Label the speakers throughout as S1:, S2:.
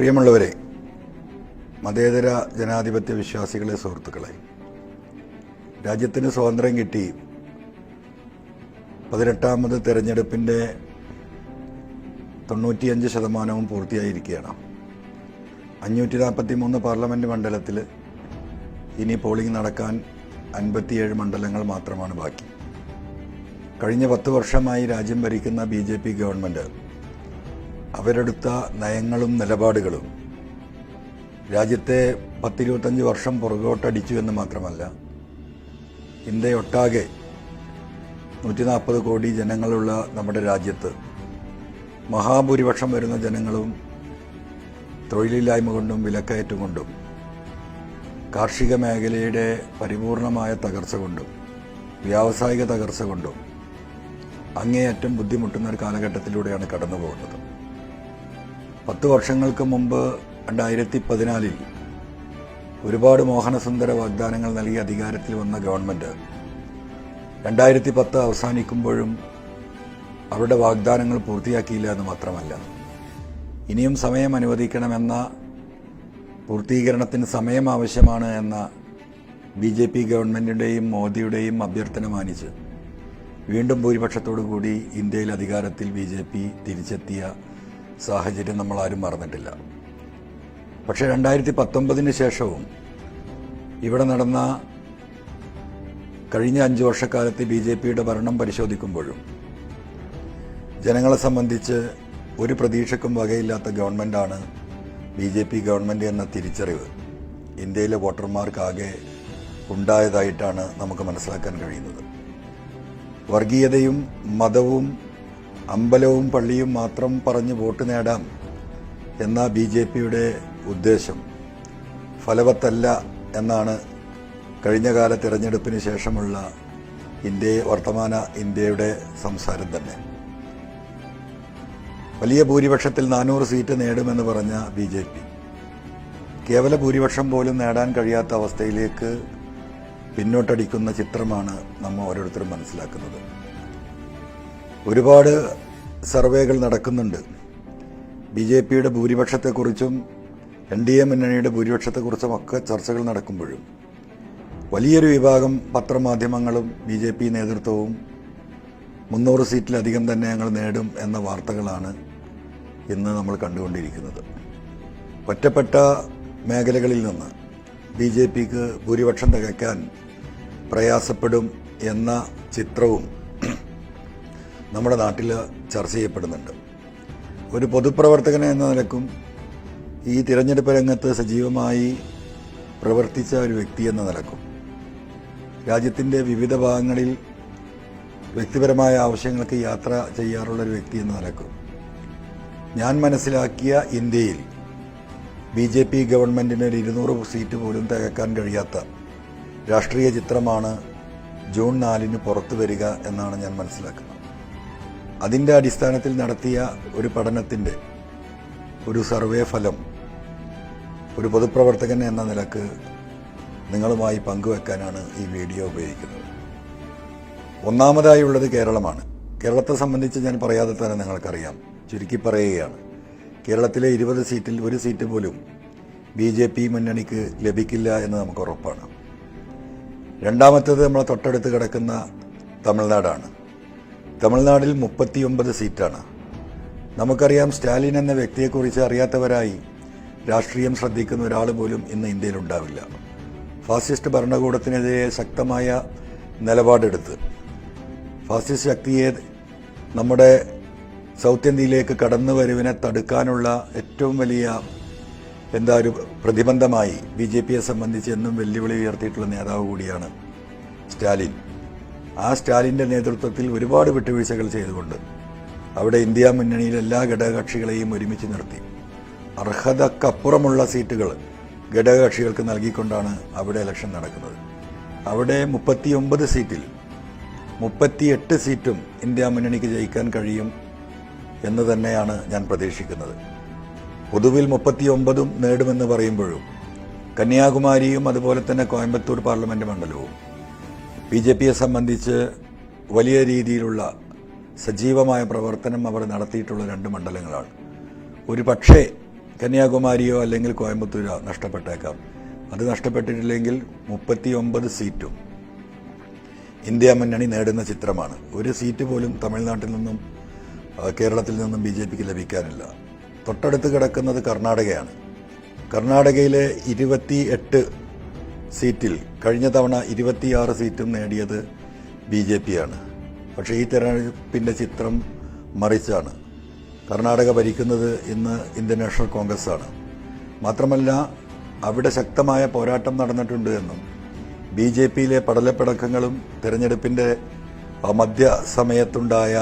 S1: പ്രിയമുള്ളവരെ മതേതര ജനാധിപത്യ വിശ്വാസികളെ സുഹൃത്തുക്കളെ രാജ്യത്തിന് സ്വാതന്ത്ര്യം കിട്ടി പതിനെട്ടാമത് തെരഞ്ഞെടുപ്പിൻ്റെ തൊണ്ണൂറ്റിയഞ്ച് ശതമാനവും പൂർത്തിയായിരിക്കുകയാണ് അഞ്ഞൂറ്റി നാൽപ്പത്തി മൂന്ന് പാർലമെൻറ്റ് മണ്ഡലത്തിൽ ഇനി പോളിംഗ് നടക്കാൻ അൻപത്തിയേഴ് മണ്ഡലങ്ങൾ മാത്രമാണ് ബാക്കി കഴിഞ്ഞ പത്ത് വർഷമായി രാജ്യം ഭരിക്കുന്ന ബി ജെ പി ഗവൺമെൻറ് അവരെടുത്ത നയങ്ങളും നിലപാടുകളും രാജ്യത്തെ പത്തിരുപത്തഞ്ച് വർഷം പുറകോട്ടടിച്ചു എന്ന് മാത്രമല്ല ഇന്ത്യയൊട്ടാകെ നൂറ്റി നാൽപ്പത് കോടി ജനങ്ങളുള്ള നമ്മുടെ രാജ്യത്ത് മഹാഭൂരിപക്ഷം വരുന്ന ജനങ്ങളും തൊഴിലില്ലായ്മ കൊണ്ടും വിലക്കയറ്റം കൊണ്ടും കാർഷിക മേഖലയുടെ പരിപൂർണമായ തകർച്ച കൊണ്ടും വ്യാവസായിക തകർച്ച കൊണ്ടും അങ്ങേയറ്റം ബുദ്ധിമുട്ടുന്ന ഒരു കാലഘട്ടത്തിലൂടെയാണ് കടന്നു പോകുന്നത് പത്ത് വർഷങ്ങൾക്ക് മുമ്പ് രണ്ടായിരത്തി പതിനാലിൽ ഒരുപാട് മോഹനസുന്ദര വാഗ്ദാനങ്ങൾ നൽകി അധികാരത്തിൽ വന്ന ഗവൺമെന്റ് രണ്ടായിരത്തി പത്ത് അവസാനിക്കുമ്പോഴും അവരുടെ വാഗ്ദാനങ്ങൾ പൂർത്തിയാക്കിയില്ല എന്ന് മാത്രമല്ല ഇനിയും സമയം അനുവദിക്കണമെന്ന പൂർത്തീകരണത്തിന് സമയം ആവശ്യമാണ് എന്ന ബി ജെ പി ഗവൺമെൻറ്റിൻ്റെയും മോദിയുടെയും അഭ്യർത്ഥന മാനിച്ച് വീണ്ടും ഭൂരിപക്ഷത്തോടു കൂടി ഇന്ത്യയിൽ അധികാരത്തിൽ ബി ജെ പി തിരിച്ചെത്തിയ സാഹചര്യം നമ്മൾ ആരും മറന്നിട്ടില്ല പക്ഷേ രണ്ടായിരത്തി പത്തൊമ്പതിന് ശേഷവും ഇവിടെ നടന്ന കഴിഞ്ഞ അഞ്ച് വർഷക്കാലത്തെ ബി ജെ പിയുടെ ഭരണം പരിശോധിക്കുമ്പോഴും ജനങ്ങളെ സംബന്ധിച്ച് ഒരു പ്രതീക്ഷക്കും വകയില്ലാത്ത ഗവൺമെൻറ്റാണ് ബി ജെ പി ഗവൺമെൻറ് എന്ന തിരിച്ചറിവ് ഇന്ത്യയിലെ വോട്ടർമാർക്കാകെ ഉണ്ടായതായിട്ടാണ് നമുക്ക് മനസ്സിലാക്കാൻ കഴിയുന്നത് വർഗീയതയും മതവും അമ്പലവും പള്ളിയും മാത്രം പറഞ്ഞ് വോട്ട് നേടാം എന്ന ബി ജെ പിയുടെ ഉദ്ദേശം ഫലവത്തല്ല എന്നാണ് കഴിഞ്ഞ കാല തിരഞ്ഞെടുപ്പിന് ശേഷമുള്ള ഇന്ത്യ വർത്തമാന ഇന്ത്യയുടെ സംസാരം തന്നെ വലിയ ഭൂരിപക്ഷത്തിൽ നാനൂറ് സീറ്റ് നേടുമെന്ന് പറഞ്ഞ ബി ജെ പി കേവല ഭൂരിപക്ഷം പോലും നേടാൻ കഴിയാത്ത അവസ്ഥയിലേക്ക് പിന്നോട്ടടിക്കുന്ന ചിത്രമാണ് നമ്മൾ ഓരോരുത്തരും മനസ്സിലാക്കുന്നത് ഒരുപാട് സർവേകൾ നടക്കുന്നുണ്ട് ബി ജെ പിയുടെ ഭൂരിപക്ഷത്തെക്കുറിച്ചും എൻ ഡി എ മുന്നണിയുടെ ഭൂരിപക്ഷത്തെക്കുറിച്ചും ഒക്കെ ചർച്ചകൾ നടക്കുമ്പോഴും വലിയൊരു വിഭാഗം പത്രമാധ്യമങ്ങളും ബി ജെ പി നേതൃത്വവും മുന്നൂറ് സീറ്റിലധികം തന്നെ ഞങ്ങൾ നേടും എന്ന വാർത്തകളാണ് ഇന്ന് നമ്മൾ കണ്ടുകൊണ്ടിരിക്കുന്നത് ഒറ്റപ്പെട്ട മേഖലകളിൽ നിന്ന് ബി ജെ പിക്ക് ഭൂരിപക്ഷം തികയ്ക്കാൻ പ്രയാസപ്പെടും എന്ന ചിത്രവും നമ്മുടെ നാട്ടിൽ ചർച്ച ചെയ്യപ്പെടുന്നുണ്ട് ഒരു പൊതുപ്രവർത്തകൻ എന്ന നിലക്കും ഈ തിരഞ്ഞെടുപ്പ് രംഗത്ത് സജീവമായി പ്രവർത്തിച്ച ഒരു വ്യക്തി എന്ന നിലക്കും രാജ്യത്തിൻ്റെ വിവിധ ഭാഗങ്ങളിൽ വ്യക്തിപരമായ ആവശ്യങ്ങൾക്ക് യാത്ര ചെയ്യാറുള്ള ഒരു വ്യക്തി എന്ന നിലക്കും ഞാൻ മനസ്സിലാക്കിയ ഇന്ത്യയിൽ ബി ജെ പി ഗവൺമെൻറ്റിന് ഒരു ഇരുന്നൂറ് സീറ്റ് പോലും തികക്കാൻ കഴിയാത്ത രാഷ്ട്രീയ ചിത്രമാണ് ജൂൺ നാലിന് പുറത്തു വരിക എന്നാണ് ഞാൻ മനസ്സിലാക്കുന്നത് അതിൻ്റെ അടിസ്ഥാനത്തിൽ നടത്തിയ ഒരു പഠനത്തിൻ്റെ ഒരു സർവേ ഫലം ഒരു പൊതുപ്രവർത്തകൻ എന്ന നിലക്ക് നിങ്ങളുമായി പങ്കുവെക്കാനാണ് ഈ വീഡിയോ ഉപയോഗിക്കുന്നത് ഒന്നാമതായുള്ളത് കേരളമാണ് കേരളത്തെ സംബന്ധിച്ച് ഞാൻ പറയാതെ തന്നെ നിങ്ങൾക്കറിയാം ചുരുക്കി പറയുകയാണ് കേരളത്തിലെ ഇരുപത് സീറ്റിൽ ഒരു സീറ്റ് പോലും ബി ജെ പി മുന്നണിക്ക് ലഭിക്കില്ല എന്ന് നമുക്ക് ഉറപ്പാണ് രണ്ടാമത്തേത് നമ്മളെ തൊട്ടടുത്ത് കിടക്കുന്ന തമിഴ്നാടാണ് തമിഴ്നാട്ടിൽ മുപ്പത്തിയൊമ്പത് സീറ്റാണ് നമുക്കറിയാം സ്റ്റാലിൻ എന്ന വ്യക്തിയെക്കുറിച്ച് അറിയാത്തവരായി രാഷ്ട്രീയം ശ്രദ്ധിക്കുന്ന ഒരാൾ പോലും ഇന്ന് ഇന്ത്യയിലുണ്ടാവില്ല ഫാസിസ്റ്റ് ഭരണകൂടത്തിനെതിരെ ശക്തമായ നിലപാടെടുത്ത് ഫാസിസ്റ്റ് ശക്തിയെ നമ്മുടെ സൗത്ത് ഇന്ത്യയിലേക്ക് കടന്നു വരുവിനെ തടുക്കാനുള്ള ഏറ്റവും വലിയ എന്താ ഒരു പ്രതിബന്ധമായി ബി ജെ പിയെ സംബന്ധിച്ച് എന്നും വെല്ലുവിളി ഉയർത്തിയിട്ടുള്ള നേതാവ് കൂടിയാണ് സ്റ്റാലിൻ ആ സ്റ്റാലിൻ്റെ നേതൃത്വത്തിൽ ഒരുപാട് വിട്ടുവീഴ്ചകൾ ചെയ്തുകൊണ്ട് അവിടെ ഇന്ത്യ മുന്നണിയിൽ എല്ലാ ഘടകകക്ഷികളെയും ഒരുമിച്ച് നിർത്തി അർഹതക്കപ്പുറമുള്ള സീറ്റുകൾ ഘടകകക്ഷികൾക്ക് നൽകിക്കൊണ്ടാണ് അവിടെ ഇലക്ഷൻ നടക്കുന്നത് അവിടെ മുപ്പത്തിയൊമ്പത് സീറ്റിൽ മുപ്പത്തിയെട്ട് സീറ്റും ഇന്ത്യ മുന്നണിക്ക് ജയിക്കാൻ കഴിയും എന്ന് തന്നെയാണ് ഞാൻ പ്രതീക്ഷിക്കുന്നത് പൊതുവിൽ മുപ്പത്തിയൊമ്പതും നേടുമെന്ന് പറയുമ്പോഴും കന്യാകുമാരിയും അതുപോലെ തന്നെ കോയമ്പത്തൂർ പാർലമെന്റ് മണ്ഡലവും ബി ജെ പിയെ സംബന്ധിച്ച് വലിയ രീതിയിലുള്ള സജീവമായ പ്രവർത്തനം അവർ നടത്തിയിട്ടുള്ള രണ്ട് മണ്ഡലങ്ങളാണ് ഒരു പക്ഷേ കന്യാകുമാരിയോ അല്ലെങ്കിൽ കോയമ്പത്തൂരോ നഷ്ടപ്പെട്ടേക്കാം അത് നഷ്ടപ്പെട്ടിട്ടില്ലെങ്കിൽ മുപ്പത്തി ഒമ്പത് സീറ്റും ഇന്ത്യ മുന്നണി നേടുന്ന ചിത്രമാണ് ഒരു സീറ്റ് പോലും തമിഴ്നാട്ടിൽ നിന്നും കേരളത്തിൽ നിന്നും ബി ജെ പിക്ക് ലഭിക്കാനില്ല തൊട്ടടുത്ത് കിടക്കുന്നത് കർണാടകയാണ് കർണാടകയിലെ ഇരുപത്തി എട്ട് സീറ്റിൽ കഴിഞ്ഞ തവണ ഇരുപത്തിയാറ് സീറ്റും നേടിയത് ബി ജെ പിയാണ് പക്ഷേ ഈ തെരഞ്ഞെടുപ്പിൻ്റെ ചിത്രം മറിച്ചാണ് കർണാടക ഭരിക്കുന്നത് ഇന്ന് ഇന്ത്യൻ നാഷണൽ കോൺഗ്രസ് ആണ് മാത്രമല്ല അവിടെ ശക്തമായ പോരാട്ടം നടന്നിട്ടുണ്ട് എന്നും ബി ജെ പിയിലെ പടലപ്പടക്കങ്ങളും തെരഞ്ഞെടുപ്പിൻ്റെ മധ്യ സമയത്തുണ്ടായ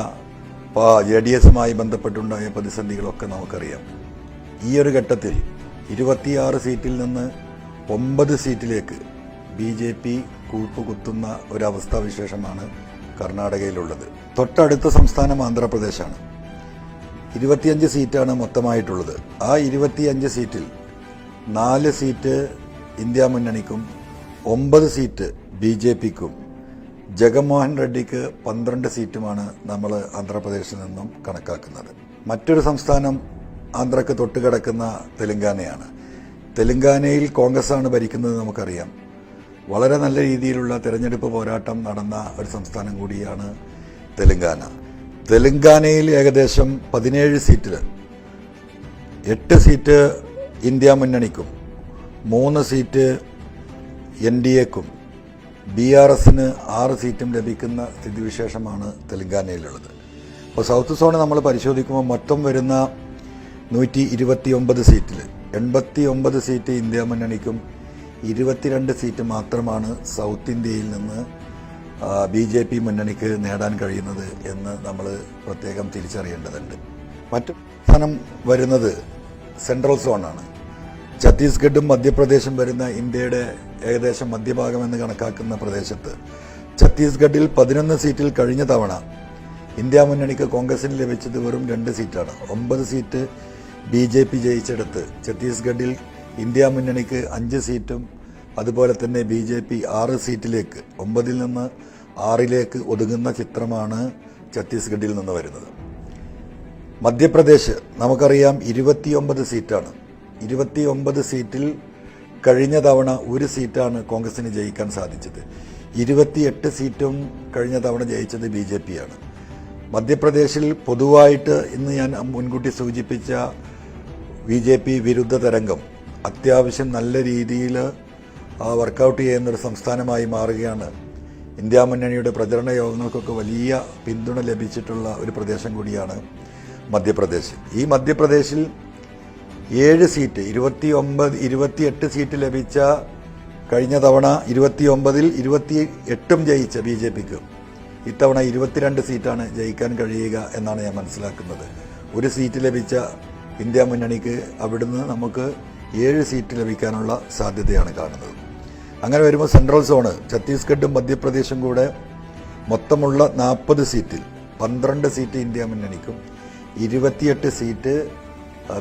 S1: ജെ ഡി എസുമായി ബന്ധപ്പെട്ടുണ്ടായ പ്രതിസന്ധികളൊക്കെ നമുക്കറിയാം ഈ ഒരു ഘട്ടത്തിൽ ഇരുപത്തിയാറ് സീറ്റിൽ നിന്ന് ഒമ്പത് സീറ്റിലേക്ക് ബി ജെ പി കൂപ്പുകുത്തുന്ന ഒരവസ്ഥാ വിശേഷമാണ് കർണാടകയിലുള്ളത് തൊട്ടടുത്ത സംസ്ഥാനം ആന്ധ്രാപ്രദേശാണ് ഇരുപത്തിയഞ്ച് സീറ്റാണ് മൊത്തമായിട്ടുള്ളത് ആ ഇരുപത്തിയഞ്ച് സീറ്റിൽ നാല് സീറ്റ് ഇന്ത്യ മുന്നണിക്കും ഒമ്പത് സീറ്റ് ബി ജെ പിക്കും ജഗൻമോഹൻ റെഡ്ഡിക്ക് പന്ത്രണ്ട് സീറ്റുമാണ് നമ്മൾ ആന്ധ്രാപ്രദേശിൽ നിന്നും കണക്കാക്കുന്നത് മറ്റൊരു സംസ്ഥാനം ആന്ധ്രക്ക് തൊട്ടുകിടക്കുന്ന തെലങ്കാനയാണ് തെലങ്കാനയിൽ കോൺഗ്രസ്സാണ് ഭരിക്കുന്നത് നമുക്കറിയാം വളരെ നല്ല രീതിയിലുള്ള തെരഞ്ഞെടുപ്പ് പോരാട്ടം നടന്ന ഒരു സംസ്ഥാനം കൂടിയാണ് തെലങ്കാന തെലങ്കാനയിൽ ഏകദേശം പതിനേഴ് സീറ്റിൽ എട്ട് സീറ്റ് ഇന്ത്യ മുന്നണിക്കും മൂന്ന് സീറ്റ് എൻ ഡി എക്കും ബി ആർ എസിന് ആറ് സീറ്റും ലഭിക്കുന്ന സ്ഥിതിവിശേഷമാണ് തെലങ്കാനയിലുള്ളത് അപ്പോൾ സൗത്ത് സോണ് നമ്മൾ പരിശോധിക്കുമ്പോൾ മൊത്തം വരുന്ന നൂറ്റി ഇരുപത്തി ഒമ്പത് സീറ്റിൽ എൺപത്തി ഒമ്പത് സീറ്റ് ഇന്ത്യ മുന്നണിക്കും ഇരുപത്തിരണ്ട് സീറ്റ് മാത്രമാണ് സൗത്ത് ഇന്ത്യയിൽ നിന്ന് ബി ജെ പി മുന്നണിക്ക് നേടാൻ കഴിയുന്നത് എന്ന് നമ്മൾ പ്രത്യേകം തിരിച്ചറിയേണ്ടതുണ്ട് മറ്റു സ്ഥാനം വരുന്നത് സെൻട്രൽ സോണാണ് ഛത്തീസ്ഗഡും മധ്യപ്രദേശും വരുന്ന ഇന്ത്യയുടെ ഏകദേശം മധ്യഭാഗം എന്ന് കണക്കാക്കുന്ന പ്രദേശത്ത് ഛത്തീസ്ഗഡിൽ പതിനൊന്ന് സീറ്റിൽ കഴിഞ്ഞ തവണ ഇന്ത്യ മുന്നണിക്ക് കോൺഗ്രസിന് ലഭിച്ചത് വെറും രണ്ട് സീറ്റാണ് ഒമ്പത് സീറ്റ് ബി ജെ പി ജയിച്ചെടുത്ത് ഛത്തീസ്ഗഡിൽ ഇന്ത്യ മുന്നണിക്ക് അഞ്ച് സീറ്റും അതുപോലെ തന്നെ ബി ജെ പി ആറ് സീറ്റിലേക്ക് ഒമ്പതിൽ നിന്ന് ആറിലേക്ക് ഒതുങ്ങുന്ന ചിത്രമാണ് ഛത്തീസ്ഗഡിൽ നിന്ന് വരുന്നത് മധ്യപ്രദേശ് നമുക്കറിയാം ഇരുപത്തിയൊമ്പത് സീറ്റാണ് ഇരുപത്തിയൊമ്പത് സീറ്റിൽ കഴിഞ്ഞ തവണ ഒരു സീറ്റാണ് കോൺഗ്രസിന് ജയിക്കാൻ സാധിച്ചത് ഇരുപത്തിയെട്ട് സീറ്റും കഴിഞ്ഞ തവണ ജയിച്ചത് ബി ജെ പിയാണ് മധ്യപ്രദേശിൽ പൊതുവായിട്ട് ഇന്ന് ഞാൻ മുൻകൂട്ടി സൂചിപ്പിച്ച ബി ജെ പി വിരുദ്ധ തരംഗം അത്യാവശ്യം നല്ല രീതിയിൽ വർക്കൗട്ട് ചെയ്യുന്നൊരു സംസ്ഥാനമായി മാറുകയാണ് ഇന്ത്യ മുന്നണിയുടെ പ്രചരണ യോഗങ്ങൾക്കൊക്കെ വലിയ പിന്തുണ ലഭിച്ചിട്ടുള്ള ഒരു പ്രദേശം കൂടിയാണ് മധ്യപ്രദേശ് ഈ മധ്യപ്രദേശിൽ ഏഴ് സീറ്റ് ഇരുപത്തി ഒമ്പത് ഇരുപത്തിയെട്ട് സീറ്റ് ലഭിച്ച കഴിഞ്ഞ തവണ ഇരുപത്തി ഒമ്പതിൽ ഇരുപത്തി എട്ടും ജയിച്ച ബി ജെ പിക്ക് ഇത്തവണ ഇരുപത്തിരണ്ട് സീറ്റാണ് ജയിക്കാൻ കഴിയുക എന്നാണ് ഞാൻ മനസ്സിലാക്കുന്നത് ഒരു സീറ്റ് ലഭിച്ച ഇന്ത്യ മുന്നണിക്ക് അവിടുന്ന് നമുക്ക് ഏഴ് സീറ്റ് ലഭിക്കാനുള്ള സാധ്യതയാണ് കാണുന്നത് അങ്ങനെ വരുമ്പോൾ സെൻട്രൽ സോണ് ഛത്തീസ്ഗഡും മധ്യപ്രദേശും കൂടെ മൊത്തമുള്ള നാൽപ്പത് സീറ്റിൽ പന്ത്രണ്ട് സീറ്റ് ഇന്ത്യ മുന്നണിക്കും ഇരുപത്തിയെട്ട് സീറ്റ്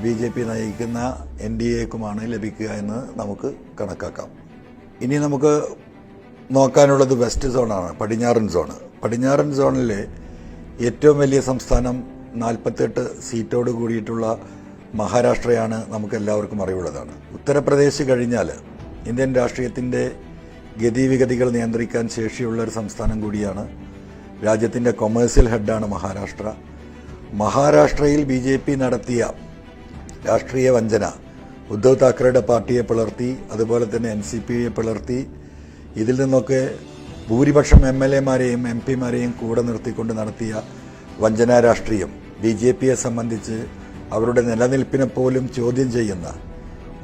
S1: ബി ജെ പി നയിക്കുന്ന എൻ ഡി എക്കുമാണ് ലഭിക്കുക എന്ന് നമുക്ക് കണക്കാക്കാം ഇനി നമുക്ക് നോക്കാനുള്ളത് വെസ്റ്റ് സോണാണ് പടിഞ്ഞാറൻ സോണ് പടിഞ്ഞാറൻ സോണിലെ ഏറ്റവും വലിയ സംസ്ഥാനം നാൽപ്പത്തെട്ട് സീറ്റോട് കൂടിയിട്ടുള്ള മഹാരാഷ്ട്രയാണ് നമുക്കെല്ലാവർക്കും അറിവുള്ളതാണ് ഉത്തർപ്രദേശ് കഴിഞ്ഞാൽ ഇന്ത്യൻ രാഷ്ട്രീയത്തിൻ്റെ ഗതിവിഗതികൾ നിയന്ത്രിക്കാൻ ശേഷിയുള്ള ഒരു സംസ്ഥാനം കൂടിയാണ് രാജ്യത്തിൻ്റെ കൊമേഴ്സ്യൽ ഹെഡാണ് മഹാരാഷ്ട്ര മഹാരാഷ്ട്രയിൽ ബി ജെ പി നടത്തിയ രാഷ്ട്രീയ വഞ്ചന ഉദ്ധവ് താക്കറെയുടെ പാർട്ടിയെ പിളർത്തി അതുപോലെ തന്നെ എൻ സി പിയെ പിളർത്തി ഇതിൽ നിന്നൊക്കെ ഭൂരിപക്ഷം എം എൽ എമാരെയും എം പിമാരെയും കൂടെ നിർത്തിക്കൊണ്ട് നടത്തിയ വഞ്ചനാ രാഷ്ട്രീയം ബി ജെ പിയെ സംബന്ധിച്ച് അവരുടെ നിലനിൽപ്പിനെ പോലും ചോദ്യം ചെയ്യുന്ന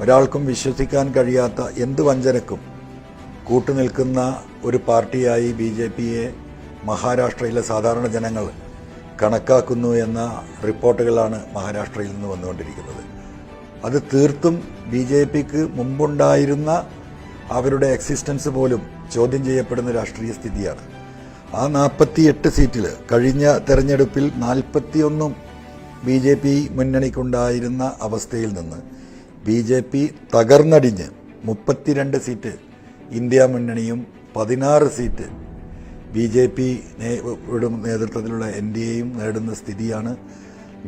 S1: ഒരാൾക്കും വിശ്വസിക്കാൻ കഴിയാത്ത എന്ത് വഞ്ചനക്കും കൂട്ടുനിൽക്കുന്ന ഒരു പാർട്ടിയായി ബി ജെ പിയെ മഹാരാഷ്ട്രയിലെ സാധാരണ ജനങ്ങൾ കണക്കാക്കുന്നു എന്ന റിപ്പോർട്ടുകളാണ് മഹാരാഷ്ട്രയിൽ നിന്ന് വന്നുകൊണ്ടിരിക്കുന്നത് അത് തീർത്തും ബി ജെ പിക്ക് മുമ്പുണ്ടായിരുന്ന അവരുടെ എക്സിസ്റ്റൻസ് പോലും ചോദ്യം ചെയ്യപ്പെടുന്ന രാഷ്ട്രീയ സ്ഥിതിയാണ് ആ നാൽപ്പത്തിയെട്ട് സീറ്റിൽ കഴിഞ്ഞ തെരഞ്ഞെടുപ്പിൽ നാൽപ്പത്തിയൊന്നും ബി ജെ പി മുന്നണിക്കുണ്ടായിരുന്ന അവസ്ഥയിൽ നിന്ന് ബി ജെ പി തകർന്നടിഞ്ഞ് മുപ്പത്തിരണ്ട് സീറ്റ് ഇന്ത്യ മുന്നണിയും പതിനാറ് സീറ്റ് ബി ജെ പി നേതൃത്വത്തിലുള്ള എൻ ഡി എയും നേടുന്ന സ്ഥിതിയാണ്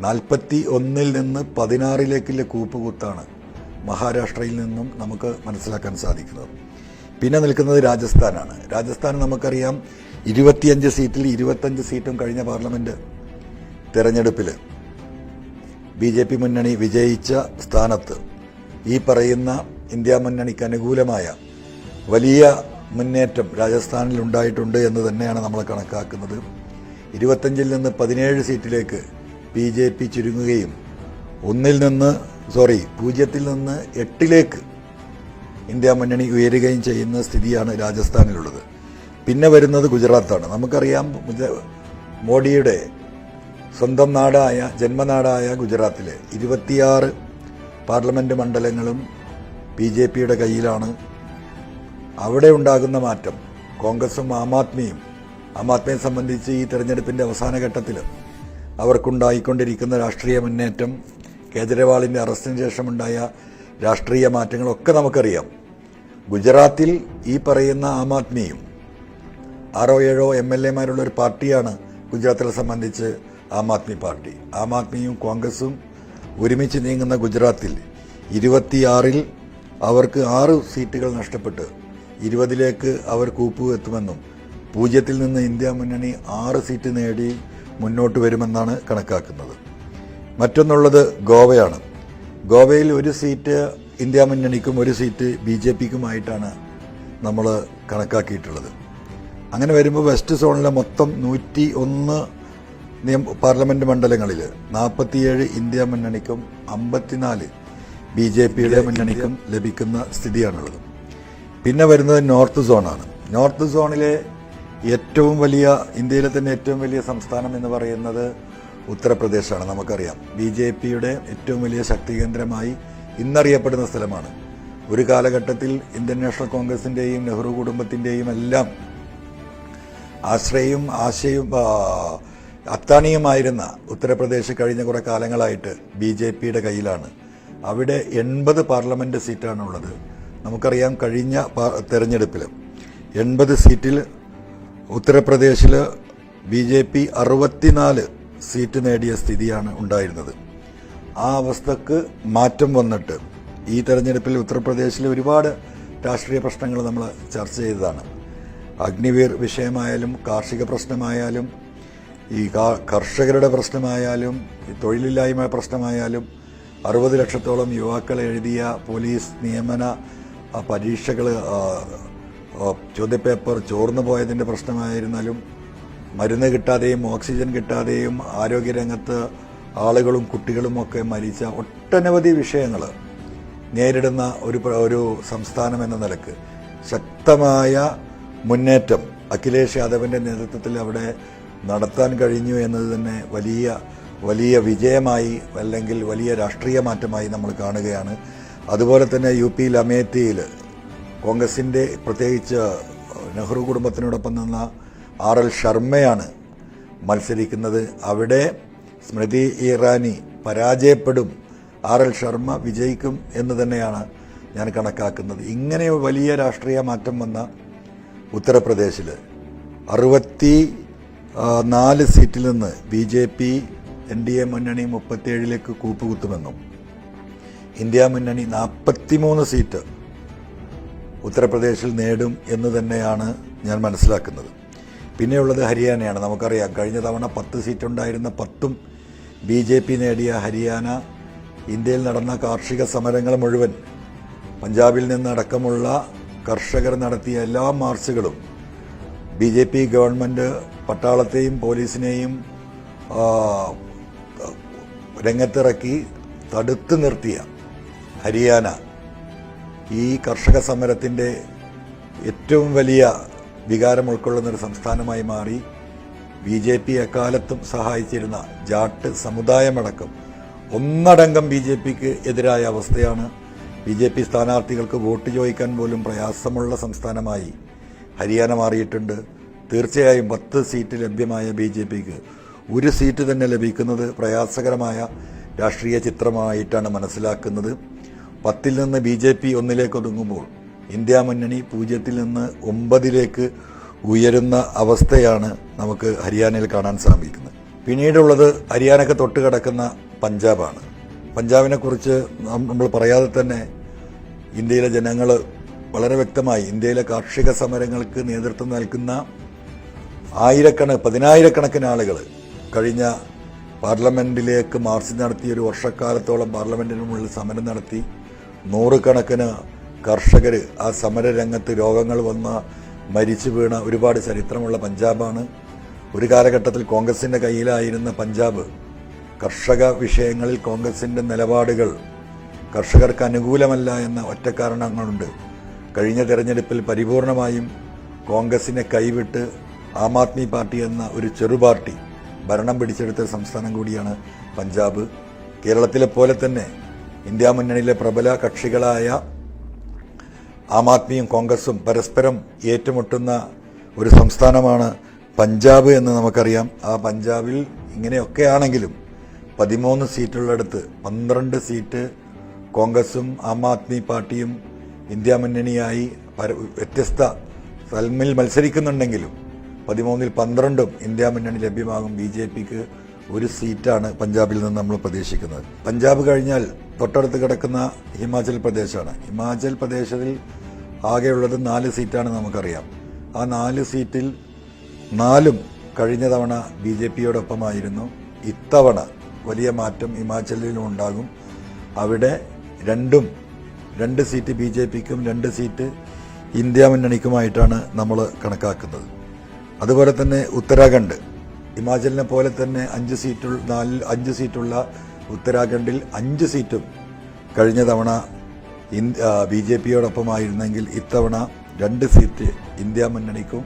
S1: നാൽപ്പത്തി ഒന്നിൽ നിന്ന് പതിനാറിലേക്കുള്ള കൂപ്പുകുത്താണ് മഹാരാഷ്ട്രയിൽ നിന്നും നമുക്ക് മനസ്സിലാക്കാൻ സാധിക്കുന്നത് പിന്നെ നിൽക്കുന്നത് രാജസ്ഥാനാണ് രാജസ്ഥാൻ നമുക്കറിയാം ഇരുപത്തിയഞ്ച് സീറ്റിൽ ഇരുപത്തഞ്ച് സീറ്റും കഴിഞ്ഞ പാർലമെൻറ്റ് തെരഞ്ഞെടുപ്പിൽ ബി ജെ പി മുന്നണി വിജയിച്ച സ്ഥാനത്ത് ഈ പറയുന്ന ഇന്ത്യ മുന്നണിക്ക് അനുകൂലമായ വലിയ മുന്നേറ്റം രാജസ്ഥാനിൽ ഉണ്ടായിട്ടുണ്ട് എന്ന് തന്നെയാണ് നമ്മൾ കണക്കാക്കുന്നത് ഇരുപത്തഞ്ചിൽ നിന്ന് പതിനേഴ് സീറ്റിലേക്ക് ബി ജെ പി ചുരുങ്ങുകയും ഒന്നിൽ നിന്ന് സോറി പൂജ്യത്തിൽ നിന്ന് എട്ടിലേക്ക് ഇന്ത്യ മുന്നണി ഉയരുകയും ചെയ്യുന്ന സ്ഥിതിയാണ് രാജസ്ഥാനിലുള്ളത് പിന്നെ വരുന്നത് ഗുജറാത്താണ് നമുക്കറിയാം മോഡിയുടെ സ്വന്തം നാടായ ജന്മനാടായ ഗുജറാത്തിലെ ഇരുപത്തിയാറ് പാർലമെൻറ്റ് മണ്ഡലങ്ങളും ബി ജെ പിയുടെ കയ്യിലാണ് അവിടെ ഉണ്ടാകുന്ന മാറ്റം കോൺഗ്രസും ആം ആദ്മിയും ആം ആദ്മിയെ സംബന്ധിച്ച് ഈ തെരഞ്ഞെടുപ്പിൻ്റെ അവസാന ഘട്ടത്തിൽ അവർക്കുണ്ടായിക്കൊണ്ടിരിക്കുന്ന രാഷ്ട്രീയ മുന്നേറ്റം കേജ്രിവാളിൻ്റെ അറസ്റ്റിന് ശേഷമുണ്ടായ രാഷ്ട്രീയ മാറ്റങ്ങളൊക്കെ നമുക്കറിയാം ഗുജറാത്തിൽ ഈ പറയുന്ന ആം ആദ്മിയും ആറോ ഏഴോ എം എൽ എമാരുള്ള ഒരു പാർട്ടിയാണ് ഗുജറാത്തിനെ സംബന്ധിച്ച് ആം ആദ്മി പാർട്ടി ആം ആദ്മിയും കോൺഗ്രസും ഒരുമിച്ച് നീങ്ങുന്ന ഗുജറാത്തിൽ ഇരുപത്തിയാറിൽ അവർക്ക് ആറ് സീറ്റുകൾ നഷ്ടപ്പെട്ട് ഇരുപതിലേക്ക് അവർ കൂപ്പു എത്തുമെന്നും പൂജ്യത്തിൽ നിന്ന് ഇന്ത്യ മുന്നണി ആറ് സീറ്റ് നേടി മുന്നോട്ട് വരുമെന്നാണ് കണക്കാക്കുന്നത് മറ്റൊന്നുള്ളത് ഗോവയാണ് ഗോവയിൽ ഒരു സീറ്റ് ഇന്ത്യ മുന്നണിക്കും ഒരു സീറ്റ് ബി ജെ പിക്കുമായിട്ടാണ് നമ്മൾ കണക്കാക്കിയിട്ടുള്ളത് അങ്ങനെ വരുമ്പോൾ വെസ്റ്റ് സോണിലെ മൊത്തം നൂറ്റി ഒന്ന് നിയമ പാർലമെന്റ് മണ്ഡലങ്ങളിൽ നാൽപ്പത്തിയേഴ് ഇന്ത്യ മുന്നണിക്കും അമ്പത്തിനാല് ബി ജെ പിയുടെ മുന്നണിക്കും ലഭിക്കുന്ന സ്ഥിതിയാണുള്ളത് പിന്നെ വരുന്നത് നോർത്ത് സോണാണ് നോർത്ത് സോണിലെ ഏറ്റവും വലിയ ഇന്ത്യയിലെ തന്നെ ഏറ്റവും വലിയ സംസ്ഥാനം എന്ന് പറയുന്നത് ഉത്തർപ്രദേശാണ് നമുക്കറിയാം ബി ജെ പിയുടെ ഏറ്റവും വലിയ ശക്തി കേന്ദ്രമായി ഇന്നറിയപ്പെടുന്ന സ്ഥലമാണ് ഒരു കാലഘട്ടത്തിൽ ഇന്ത്യൻ നാഷണൽ കോൺഗ്രസിൻ്റെയും നെഹ്റു കുടുംബത്തിൻ്റെയും എല്ലാം ആശ്രയും ആശയും അത്താണിയുമായിരുന്ന ഉത്തർപ്രദേശ് കഴിഞ്ഞ കുറേ കാലങ്ങളായിട്ട് ബി ജെ പിയുടെ കയ്യിലാണ് അവിടെ എൺപത് പാർലമെൻറ്റ് സീറ്റാണുള്ളത് നമുക്കറിയാം കഴിഞ്ഞ തെരഞ്ഞെടുപ്പിൽ എൺപത് സീറ്റിൽ ഉത്തർപ്രദേശിൽ ബി ജെ പി അറുപത്തിനാല് സീറ്റ് നേടിയ സ്ഥിതിയാണ് ഉണ്ടായിരുന്നത് ആ അവസ്ഥക്ക് മാറ്റം വന്നിട്ട് ഈ തെരഞ്ഞെടുപ്പിൽ ഉത്തർപ്രദേശിൽ ഒരുപാട് രാഷ്ട്രീയ പ്രശ്നങ്ങൾ നമ്മൾ ചർച്ച ചെയ്തതാണ് അഗ്നിവീർ വിഷയമായാലും കാർഷിക പ്രശ്നമായാലും ഈ കർഷകരുടെ പ്രശ്നമായാലും തൊഴിലില്ലായ്മ പ്രശ്നമായാലും അറുപത് ലക്ഷത്തോളം യുവാക്കൾ എഴുതിയ പോലീസ് നിയമന പരീക്ഷകൾ ചോദ്യപേപ്പർ ചോർന്നു പോയതിൻ്റെ പ്രശ്നമായിരുന്നാലും മരുന്ന് കിട്ടാതെയും ഓക്സിജൻ കിട്ടാതെയും ആരോഗ്യരംഗത്ത് ആളുകളും കുട്ടികളുമൊക്കെ മരിച്ച ഒട്ടനവധി വിഷയങ്ങൾ നേരിടുന്ന ഒരു ഒരു സംസ്ഥാനം എന്ന നിലക്ക് ശക്തമായ മുന്നേറ്റം അഖിലേഷ് യാദവിൻ്റെ നേതൃത്വത്തിൽ അവിടെ നടത്താൻ കഴിഞ്ഞു എന്നത് തന്നെ വലിയ വലിയ വിജയമായി അല്ലെങ്കിൽ വലിയ രാഷ്ട്രീയ മാറ്റമായി നമ്മൾ കാണുകയാണ് അതുപോലെ തന്നെ യു പിയിൽ അമേത്തിയിൽ കോൺഗ്രസിൻ്റെ പ്രത്യേകിച്ച് നെഹ്റു കുടുംബത്തിനോടൊപ്പം നിന്ന ആർ എൽ ശർമ്മയാണ് മത്സരിക്കുന്നത് അവിടെ സ്മൃതി ഇറാനി പരാജയപ്പെടും ആർ എൽ ശർമ്മ വിജയിക്കും എന്ന് തന്നെയാണ് ഞാൻ കണക്കാക്കുന്നത് ഇങ്ങനെ വലിയ രാഷ്ട്രീയ മാറ്റം വന്ന ഉത്തർപ്രദേശിൽ അറുപത്തി നാല് സീറ്റിൽ നിന്ന് B J P N D A മുന്നണി മുപ്പത്തിയേഴിലേക്ക് കൂപ്പുകുത്തുമെന്നും ഇന്ത്യ മുന്നണി നാൽപ്പത്തിമൂന്ന് സീറ്റ് ഉത്തർപ്രദേശിൽ നേടും എന്ന് തന്നെയാണ് ഞാൻ മനസ്സിലാക്കുന്നത് പിന്നെയുള്ളത് ഹരിയാനയാണ് നമുക്കറിയാം കഴിഞ്ഞ തവണ പത്ത് സീറ്റുണ്ടായിരുന്ന പത്തും ബി ജെ പി നേടിയ ഹരിയാന ഇന്ത്യയിൽ നടന്ന കാർഷിക സമരങ്ങൾ മുഴുവൻ പഞ്ചാബിൽ നിന്നടക്കമുള്ള കർഷകർ നടത്തിയ എല്ലാ മാർച്ചുകളും ബി ജെ പി ഗവൺമെൻറ് പട്ടാളത്തെയും പോലീസിനെയും രംഗത്തിറക്കി തടുത്തു നിർത്തിയ ഹരിയാന ഈ കർഷക സമരത്തിൻ്റെ ഏറ്റവും വലിയ വികാരം ഉൾക്കൊള്ളുന്ന ഒരു സംസ്ഥാനമായി മാറി ബി ജെ പി എക്കാലത്തും സഹായിച്ചിരുന്ന ജാട്ട് സമുദായമടക്കം ഒന്നടങ്കം ബി ജെ പിക്ക് എതിരായ അവസ്ഥയാണ് ബി ജെ പി സ്ഥാനാർത്ഥികൾക്ക് വോട്ട് ചോദിക്കാൻ പോലും പ്രയാസമുള്ള സംസ്ഥാനമായി ഹരിയാന മാറിയിട്ടുണ്ട് തീർച്ചയായും പത്ത് സീറ്റ് ലഭ്യമായ ബി ജെ പിക്ക് ഒരു സീറ്റ് തന്നെ ലഭിക്കുന്നത് പ്രയാസകരമായ രാഷ്ട്രീയ ചിത്രമായിട്ടാണ് മനസ്സിലാക്കുന്നത് പത്തിൽ നിന്ന് ബി ജെ പി ഒന്നിലേക്ക് ഒതുങ്ങുമ്പോൾ ഇന്ത്യ മുന്നണി പൂജ്യത്തിൽ നിന്ന് ഒമ്പതിലേക്ക് ഉയരുന്ന അവസ്ഥയാണ് നമുക്ക് ഹരിയാനയിൽ കാണാൻ സാധിക്കുന്നത് പിന്നീടുള്ളത് ഹരിയാനക്ക് തൊട്ട് കിടക്കുന്ന പഞ്ചാബാണ് പഞ്ചാബിനെക്കുറിച്ച് നമ്മൾ പറയാതെ തന്നെ ഇന്ത്യയിലെ ജനങ്ങൾ വളരെ വ്യക്തമായി ഇന്ത്യയിലെ കാർഷിക സമരങ്ങൾക്ക് നേതൃത്വം നൽകുന്ന ആയിരക്കണ പതിനായിരക്കണക്കിന് ആളുകൾ കഴിഞ്ഞ പാർലമെന്റിലേക്ക് മാർച്ച് നടത്തി ഒരു വർഷക്കാലത്തോളം പാർലമെന്റിന് മുകളിൽ സമരം നടത്തി നൂറുകണക്കിന് കർഷകർ ആ സമരരംഗത്ത് രോഗങ്ങൾ വന്ന മരിച്ചു വീണ ഒരുപാട് ചരിത്രമുള്ള പഞ്ചാബാണ് ഒരു കാലഘട്ടത്തിൽ കോൺഗ്രസിന്റെ കയ്യിലായിരുന്ന പഞ്ചാബ് കർഷക വിഷയങ്ങളിൽ കോൺഗ്രസിന്റെ നിലപാടുകൾ കർഷകർക്ക് അനുകൂലമല്ല എന്ന ഒറ്റ കാരണങ്ങളുണ്ട് കഴിഞ്ഞ തെരഞ്ഞെടുപ്പിൽ പരിപൂർണമായും കോൺഗ്രസിനെ കൈവിട്ട് ആം ആദ്മി പാർട്ടി എന്ന ഒരു ചെറു പാർട്ടി ഭരണം പിടിച്ചെടുത്ത സംസ്ഥാനം കൂടിയാണ് പഞ്ചാബ് കേരളത്തിലെ പോലെ തന്നെ ഇന്ത്യ മുന്നണിയിലെ പ്രബല കക്ഷികളായ ആം ആദ്മിയും കോൺഗ്രസും പരസ്പരം ഏറ്റുമുട്ടുന്ന ഒരു സംസ്ഥാനമാണ് പഞ്ചാബ് എന്ന് നമുക്കറിയാം ആ പഞ്ചാബിൽ ഇങ്ങനെയൊക്കെ ആണെങ്കിലും പതിമൂന്ന് സീറ്റുള്ളിടത്ത് പന്ത്രണ്ട് സീറ്റ് കോൺഗ്രസും ആം ആദ്മി പാർട്ടിയും ഇന്ത്യ മുന്നണിയായി വ്യത്യസ്ത തൽമിൽ മത്സരിക്കുന്നുണ്ടെങ്കിലും പതിമൂന്നിൽ പന്ത്രണ്ടും ഇന്ത്യ മുന്നണി ലഭ്യമാകും ബി ജെ പിക്ക് ഒരു സീറ്റാണ് പഞ്ചാബിൽ നിന്ന് നമ്മൾ പ്രതീക്ഷിക്കുന്നത് പഞ്ചാബ് കഴിഞ്ഞാൽ തൊട്ടടുത്ത് കിടക്കുന്ന ഹിമാചൽ പ്രദേശാണ് ഹിമാചൽ പ്രദേശത്തിൽ ആകെയുള്ളത് നാല് സീറ്റാണ് നമുക്കറിയാം ആ നാല് സീറ്റിൽ നാലും കഴിഞ്ഞ തവണ ബി ജെ പിയോടൊപ്പമായിരുന്നു ഇത്തവണ വലിയ മാറ്റം ഹിമാചലിലും ഉണ്ടാകും അവിടെ രണ്ടും രണ്ട് സീറ്റ് ബി ജെ പിക്കും രണ്ട് സീറ്റ് ഇന്ത്യ മുന്നണിക്കുമായിട്ടാണ് നമ്മൾ കണക്കാക്കുന്നത് അതുപോലെ തന്നെ ഉത്തരാഖണ്ഡ് ഹിമാചലിനെ പോലെ തന്നെ അഞ്ച് സീറ്റ് നാല് അഞ്ച് സീറ്റുള്ള ഉത്തരാഖണ്ഡിൽ അഞ്ച് സീറ്റും കഴിഞ്ഞ തവണ ഇന്ത്യ ബി ജെ പിയോടൊപ്പമായിരുന്നെങ്കിൽ ഇത്തവണ രണ്ട് സീറ്റ് ഇന്ത്യ മുന്നണിക്കും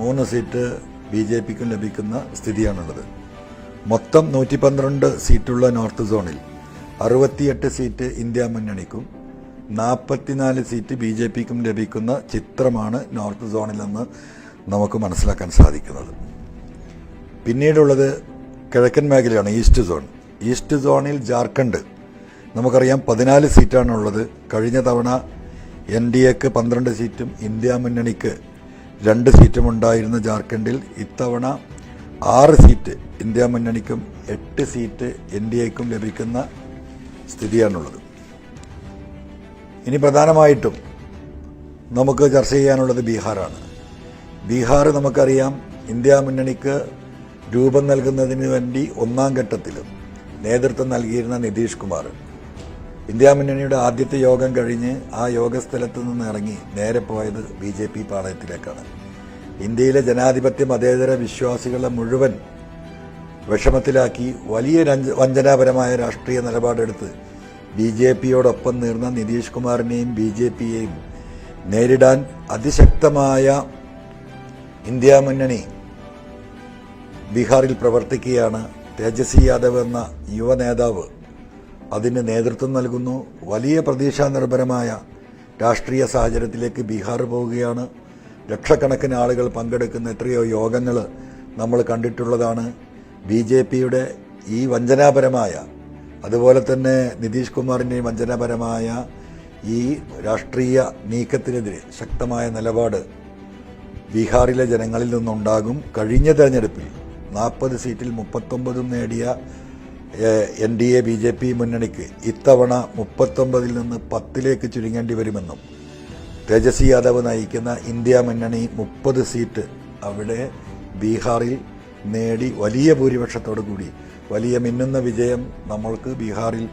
S1: മൂന്ന് സീറ്റ് ബി ജെ പിക്കും ലഭിക്കുന്ന സ്ഥിതിയാണുള്ളത് മൊത്തം നൂറ്റി പന്ത്രണ്ട് സീറ്റുള്ള നോർത്ത് സോണിൽ അറുപത്തിയെട്ട് സീറ്റ് ഇന്ത്യ മുന്നണിക്കും നാൽപ്പത്തിനാല് സീറ്റ് ബി ജെ പിക്കും ലഭിക്കുന്ന ചിത്രമാണ് നോർത്ത് സോണിലെന്ന് നമുക്ക് മനസ്സിലാക്കാൻ സാധിക്കുന്നത് പിന്നീടുള്ളത് കിഴക്കൻ മേഖലയാണ് ഈസ്റ്റ് സോൺ ഈസ്റ്റ് സോണിൽ ജാർഖണ്ഡ് നമുക്കറിയാം പതിനാല് സീറ്റാണുള്ളത് കഴിഞ്ഞ തവണ എൻ ഡി എക്ക് പന്ത്രണ്ട് സീറ്റും ഇന്ത്യ മുന്നണിക്ക് രണ്ട് സീറ്റും ഉണ്ടായിരുന്ന ജാർഖണ്ഡിൽ ഇത്തവണ ആറ് സീറ്റ് ഇന്ത്യ മുന്നണിക്കും എട്ട് സീറ്റ് എൻ ഡി എക്കും ലഭിക്കുന്ന സ്ഥിതിയാണുള്ളത് ഇനി പ്രധാനമായിട്ടും നമുക്ക് ചർച്ച ചെയ്യാനുള്ളത് ബീഹാറാണ് ബീഹാർ നമുക്കറിയാം ഇന്ത്യ മുന്നണിക്ക് രൂപം നൽകുന്നതിന് വേണ്ടി ഒന്നാം ഘട്ടത്തിലും നേതൃത്വം നൽകിയിരുന്ന നിതീഷ് കുമാർ ഇന്ത്യ മുന്നണിയുടെ ആദ്യത്തെ യോഗം കഴിഞ്ഞ് ആ യോഗസ്ഥലത്ത് നിന്ന് ഇറങ്ങി നേരെ പോയത് ബി ജെ പി പാളയത്തിലേക്കാണ് ഇന്ത്യയിലെ ജനാധിപത്യ മതേതര വിശ്വാസികളെ മുഴുവൻ വിഷമത്തിലാക്കി വലിയ വഞ്ചനാപരമായ രാഷ്ട്രീയ നിലപാടെടുത്ത് ബി ജെ പിയോടൊപ്പം നിന്ന നിതീഷ് കുമാറിനെയും ബി ജെ പിയെയും നേരിടാൻ അതിശക്തമായ ഇന്ത്യ മുന്നണി ബീഹാറിൽ പ്രവർത്തിക്കുകയാണ് തേജസ്വി യാദവ് എന്ന യുവ നേതാവ് അതിന് നേതൃത്വം നൽകുന്നു വലിയ പ്രതീക്ഷാ നിർഭരമായ രാഷ്ട്രീയ സാഹചര്യത്തിലേക്ക് ബീഹാർ പോവുകയാണ് ലക്ഷക്കണക്കിന് ആളുകൾ പങ്കെടുക്കുന്ന എത്രയോ യോഗങ്ങൾ നമ്മൾ കണ്ടിട്ടുള്ളതാണ് ബി ജെ പിയുടെ ഈ വഞ്ചനാപരമായ അതുപോലെ തന്നെ നിതീഷ് കുമാറിൻ്റെ വഞ്ചനാപരമായ ഈ രാഷ്ട്രീയ നീക്കത്തിനെതിരെ ശക്തമായ നിലപാട് ബീഹാറിലെ ജനങ്ങളിൽ നിന്നുണ്ടാകും കഴിഞ്ഞ തെരഞ്ഞെടുപ്പിൽ നാൽപ്പത് സീറ്റിൽ മുപ്പത്തൊമ്പതും നേടിയ N D A B J P മുന്നണിക്ക് ഇത്തവണ മുപ്പത്തൊമ്പതിൽ നിന്ന് പത്തിലേക്ക് ചുരുങ്ങേണ്ടി വരുമെന്നും തേജസ്വി യാദവ് നയിക്കുന്ന ഇന്ത്യ മുന്നണി മുപ്പത് സീറ്റ് അവിടെ ബീഹാറിൽ നേടി വലിയ ഭൂരിപക്ഷത്തോടു കൂടി വലിയ മിന്നുന്ന വിജയം നമ്മൾക്ക് ബീഹാറിൽ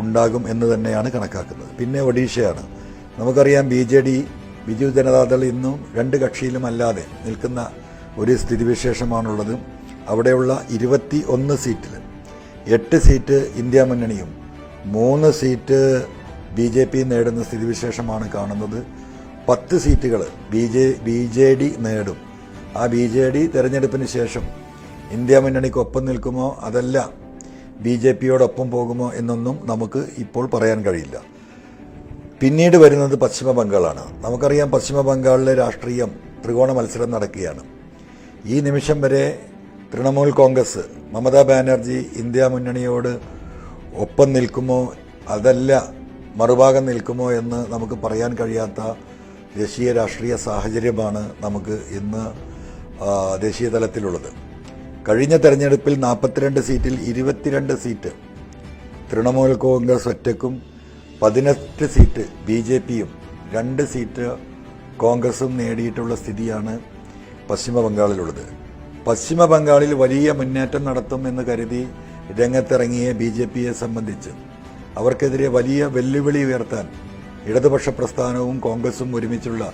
S1: ഉണ്ടാകും എന്ന് തന്നെയാണ് കണക്കാക്കുന്നത് പിന്നെ ഒഡീഷയാണ് നമുക്കറിയാം B J D Biju Janata ഇന്നും രണ്ട് കക്ഷിയിലും അല്ലാതെ നിൽക്കുന്ന ഒരു സ്ഥിതിവിശേഷമാണുള്ളത് അവിടെയുള്ള ഇരുപത്തി ഒന്ന് സീറ്റിൽ എട്ട് സീറ്റ് ഇന്ത്യ മുന്നണിയും മൂന്ന് സീറ്റ് ബി ജെ പി നേടുന്ന സ്ഥിതിവിശേഷമാണ് കാണുന്നത് പത്ത് സീറ്റുകൾ B J B J D നേടും ആ ബി ജെ ഡി തെരഞ്ഞെടുപ്പിന് ശേഷം ഇന്ത്യ ഒപ്പം നിൽക്കുമോ അതല്ല ബി ജെ പിയോടൊപ്പം പോകുമോ എന്നൊന്നും നമുക്ക് ഇപ്പോൾ പറയാൻ കഴിയില്ല പിന്നീട് വരുന്നത് പശ്ചിമ ബംഗാളാണ് നമുക്കറിയാം പശ്ചിമ ബംഗാളിലെ രാഷ്ട്രീയം ത്രികോണ മത്സരം നടക്കുകയാണ് ഈ നിമിഷം വരെ തൃണമൂൽ കോൺഗ്രസ് മമതാ ബാനർജി ഇന്ത്യ മുന്നണിയോട് ഒപ്പം നിൽക്കുമോ അതല്ല മറുഭാഗം നിൽക്കുമോ എന്ന് നമുക്ക് പറയാൻ കഴിയാത്ത ദേശീയ രാഷ്ട്രീയ സാഹചര്യമാണ് നമുക്ക് ഇന്ന് ദേശീയ തലത്തിലുള്ളത് കഴിഞ്ഞ തെരഞ്ഞെടുപ്പിൽ നാൽപ്പത്തിരണ്ട് സീറ്റിൽ ഇരുപത്തിരണ്ട് സീറ്റ് തൃണമൂൽ കോൺഗ്രസ് ഒറ്റയ്ക്കും പതിനെട്ട് സീറ്റ് ബി ജെ പിയും രണ്ട് സീറ്റ് കോൺഗ്രസും നേടിയിട്ടുള്ള സ്ഥിതിയാണ് പശ്ചിമ പശ്ചിമബംഗാളിൽ പശ്ചിമ ബംഗാളിൽ വലിയ മുന്നേറ്റം നടത്തും എന്ന് കരുതി രംഗത്തിറങ്ങിയ ബി ജെ പിയെ സംബന്ധിച്ച് അവർക്കെതിരെ വലിയ വെല്ലുവിളി ഉയർത്താൻ ഇടതുപക്ഷ പ്രസ്ഥാനവും കോൺഗ്രസും ഒരുമിച്ചുള്ള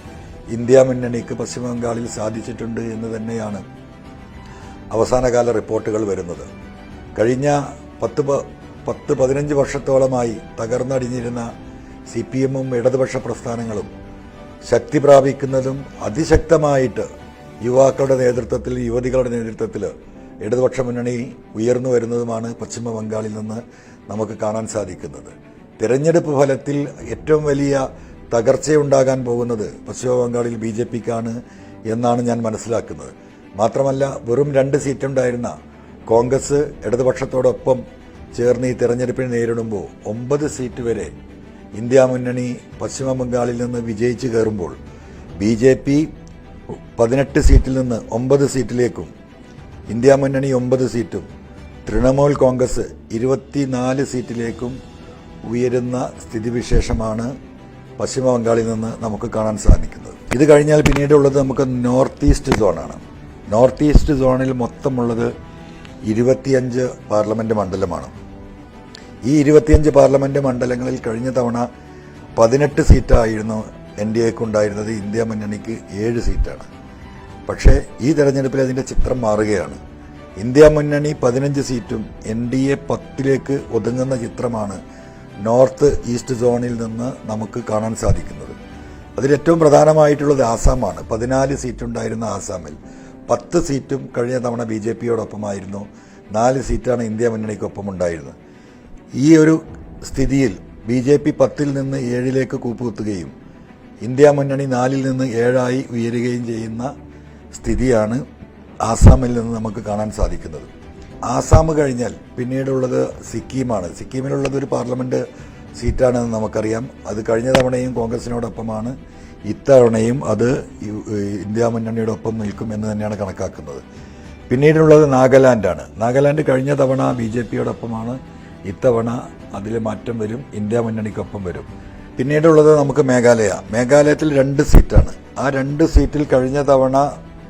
S1: ഇന്ത്യ മുന്നണിക്ക് പശ്ചിമ ബംഗാളിൽ സാധിച്ചിട്ടുണ്ട് എന്ന് തന്നെയാണ് അവസാനകാല റിപ്പോർട്ടുകൾ വരുന്നത് കഴിഞ്ഞ പത്ത് പത്ത് പതിനഞ്ച് വർഷത്തോളമായി തകർന്നടിഞ്ഞിരുന്ന സി പി എമ്മും ഇടതുപക്ഷ പ്രസ്ഥാനങ്ങളും ശക്തി പ്രാപിക്കുന്നതും അതിശക്തമായിട്ട് യുവാക്കളുടെ നേതൃത്വത്തിൽ യുവതികളുടെ നേതൃത്വത്തിൽ ഇടതുപക്ഷ മുന്നണി ഉയർന്നു വരുന്നതുമാണ് പശ്ചിമ ബംഗാളിൽ നിന്ന് നമുക്ക് കാണാൻ സാധിക്കുന്നത് തിരഞ്ഞെടുപ്പ് ഫലത്തിൽ ഏറ്റവും വലിയ തകർച്ചയുണ്ടാകാൻ പോകുന്നത് പശ്ചിമ ബംഗാളിൽ ബി ജെ പിക്കാണ് എന്നാണ് ഞാൻ മനസ്സിലാക്കുന്നത് മാത്രമല്ല വെറും രണ്ട് സീറ്റുണ്ടായിരുന്ന കോൺഗ്രസ് ഇടതുപക്ഷത്തോടൊപ്പം ചേർന്ന് ഈ തെരഞ്ഞെടുപ്പിനെ നേരിടുമ്പോൾ ഒമ്പത് സീറ്റ് വരെ ഇന്ത്യ മുന്നണി പശ്ചിമ ബംഗാളിൽ നിന്ന് വിജയിച്ച് കയറുമ്പോൾ ബി ജെ പി പതിനെട്ട് സീറ്റിൽ നിന്ന് ഒമ്പത് സീറ്റിലേക്കും ഇന്ത്യ മുന്നണി ഒമ്പത് സീറ്റും തൃണമൂൽ കോൺഗ്രസ് ഇരുപത്തിനാല് സീറ്റിലേക്കും ഉയരുന്ന സ്ഥിതിവിശേഷമാണ് പശ്ചിമ ബംഗാളിൽ നിന്ന് നമുക്ക് കാണാൻ സാധിക്കുന്നത് ഇത് കഴിഞ്ഞാൽ പിന്നീടുള്ളത് നമുക്ക് നോർത്ത് ഈസ്റ്റ് സോണാണ് നോർത്ത് ഈസ്റ്റ് സോണിൽ മൊത്തമുള്ളത് ഇരുപത്തിയഞ്ച് പാർലമെൻറ്റ് മണ്ഡലമാണ് ഈ ഇരുപത്തിയഞ്ച് പാർലമെൻറ്റ് മണ്ഡലങ്ങളിൽ കഴിഞ്ഞ തവണ പതിനെട്ട് സീറ്റായിരുന്നു എൻ ഡി എക്ക് ഉണ്ടായിരുന്നത് ഇന്ത്യ മുന്നണിക്ക് ഏഴ് സീറ്റാണ് പക്ഷേ ഈ തെരഞ്ഞെടുപ്പിൽ അതിൻ്റെ ചിത്രം മാറുകയാണ് ഇന്ത്യ മുന്നണി പതിനഞ്ച് സീറ്റും എൻ ഡി എ പത്തിലേക്ക് ഒതുങ്ങുന്ന ചിത്രമാണ് നോർത്ത് ഈസ്റ്റ് സോണിൽ നിന്ന് നമുക്ക് കാണാൻ സാധിക്കുന്നത് അതിലേറ്റവും പ്രധാനമായിട്ടുള്ളത് ആസാമാണ് പതിനാല് സീറ്റുണ്ടായിരുന്ന ആസാമിൽ പത്ത് സീറ്റും കഴിഞ്ഞ തവണ ബി ജെ പിയോടൊപ്പമായിരുന്നു നാല് സീറ്റാണ് ഇന്ത്യ മുന്നണിക്കൊപ്പം ഉണ്ടായിരുന്നത് ഈ ഒരു സ്ഥിതിയിൽ ബി ജെ പി പത്തിൽ നിന്ന് ഏഴിലേക്ക് കൂപ്പുകുത്തുകയും ഇന്ത്യ മുന്നണി നാലിൽ നിന്ന് ഏഴായി ഉയരുകയും ചെയ്യുന്ന സ്ഥിതിയാണ് ആസാമിൽ നിന്ന് നമുക്ക് കാണാൻ സാധിക്കുന്നത് ആസാം കഴിഞ്ഞാൽ പിന്നീടുള്ളത് സിക്കിമാണ് സിക്കിമിലുള്ളത് ഒരു പാർലമെൻറ്റ് സീറ്റാണെന്ന് നമുക്കറിയാം അത് കഴിഞ്ഞ തവണയും കോൺഗ്രസിനോടൊപ്പമാണ് ഇത്തവണയും അത് ഇന്ത്യാ മുന്നണിയുടെ ഒപ്പം നിൽക്കും എന്ന് തന്നെയാണ് കണക്കാക്കുന്നത് പിന്നീടുള്ളത് നാഗാലാൻഡാണ് നാഗാലാൻഡ് കഴിഞ്ഞ തവണ ബി ജെ പിയോടൊപ്പമാണ് ഇത്തവണ അതിൽ മാറ്റം വരും ഇന്ത്യ മുന്നണിക്കൊപ്പം വരും പിന്നീടുള്ളത് നമുക്ക് മേഘാലയ മേഘാലയത്തിൽ രണ്ട് സീറ്റാണ് ആ രണ്ട് സീറ്റിൽ കഴിഞ്ഞ തവണ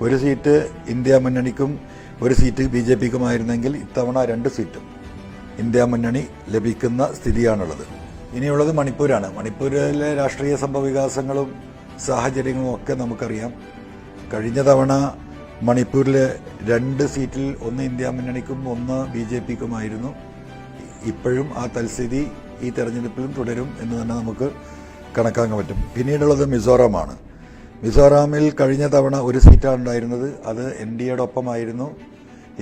S1: ഒരു സീറ്റ് ഇന്ത്യ മുന്നണിക്കും ഒരു സീറ്റ് ബി ജെ പിക്കുമായിരുന്നെങ്കിൽ ഇത്തവണ രണ്ട് സീറ്റും ഇന്ത്യ മുന്നണി ലഭിക്കുന്ന സ്ഥിതിയാണുള്ളത് ഇനിയുള്ളത് മണിപ്പൂരാണ് മണിപ്പൂരിലെ രാഷ്ട്രീയ സംഭവ വികാസങ്ങളും സാഹചര്യങ്ങളും ഒക്കെ നമുക്കറിയാം കഴിഞ്ഞ തവണ മണിപ്പൂരിൽ രണ്ട് സീറ്റിൽ ഒന്ന് ഇന്ത്യ മുന്നണിക്കും ഒന്ന് ബി ജെ പിക്കുമായിരുന്നു ഇപ്പോഴും ആ തൽസ്ഥിതി ഈ തെരഞ്ഞെടുപ്പിലും തുടരും എന്ന് തന്നെ നമുക്ക് കണക്കാക്കാൻ പറ്റും പിന്നീടുള്ളത് മിസോറാമാണ് മിസോറാമിൽ കഴിഞ്ഞ തവണ ഒരു സീറ്റാണ് ഉണ്ടായിരുന്നത് അത് എൻ ഡി എയുടെ ഒപ്പമായിരുന്നു